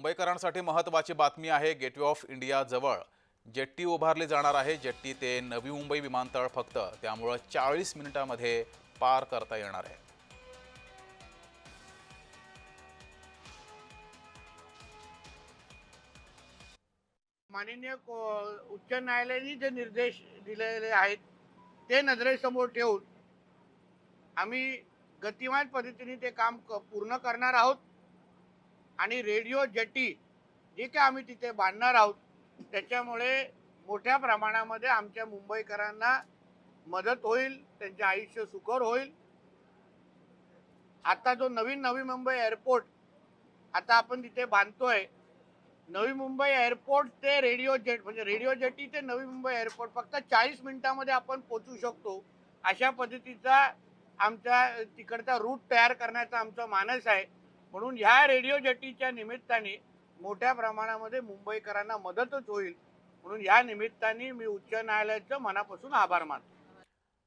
मुंबईकरांसाठी महत्त्वाची बातमी आहे गेटवे ऑफ इंडिया जवळ. जेट्टी उभारली जाणार आहे जेट्टी ते नवी मुंबई विमानतळ फक्त. त्यामुळं चाळीस मिनिटामध्ये पार करता येणार आहे. माननीय उच्च न्यायालयाने जे निर्देश दिलेले आहेत ते नजरेसमोर ठेवून आम्ही गतिमान पद्धतीने ते काम पूर्ण करणार आहोत. आणि रेडिओ जटी जे काय आम्ही तिथे बांधणार आहोत त्याच्यामुळे मोठ्या प्रमाणामध्ये आमच्या मुंबईकरांना मदत होईल त्यांचे आयुष्य सुकर होईल. आता जो नवीन नवी मुंबई एअरपोर्ट आता आपण तिथे बांधतोय नवी मुंबई एअरपोर्ट ते रेडिओ जेट म्हणजे रेडिओ जेटी ते नवी मुंबई एअरपोर्ट फक्त चाळीस मिनिटामध्ये आपण पोचू शकतो. अशा पद्धतीचा आमच्या तिकडचा रूट तयार करण्याचा आमचा मानस आहे. म्हणून ह्या रेडिओ जटीच्या निमित्ताने मोठ्या प्रमाणामध्ये मुंबईकरांना मदतच होईल. म्हणून या निमित्ताने मी उच्च न्यायालयाचं मनापासून आभार मानतो.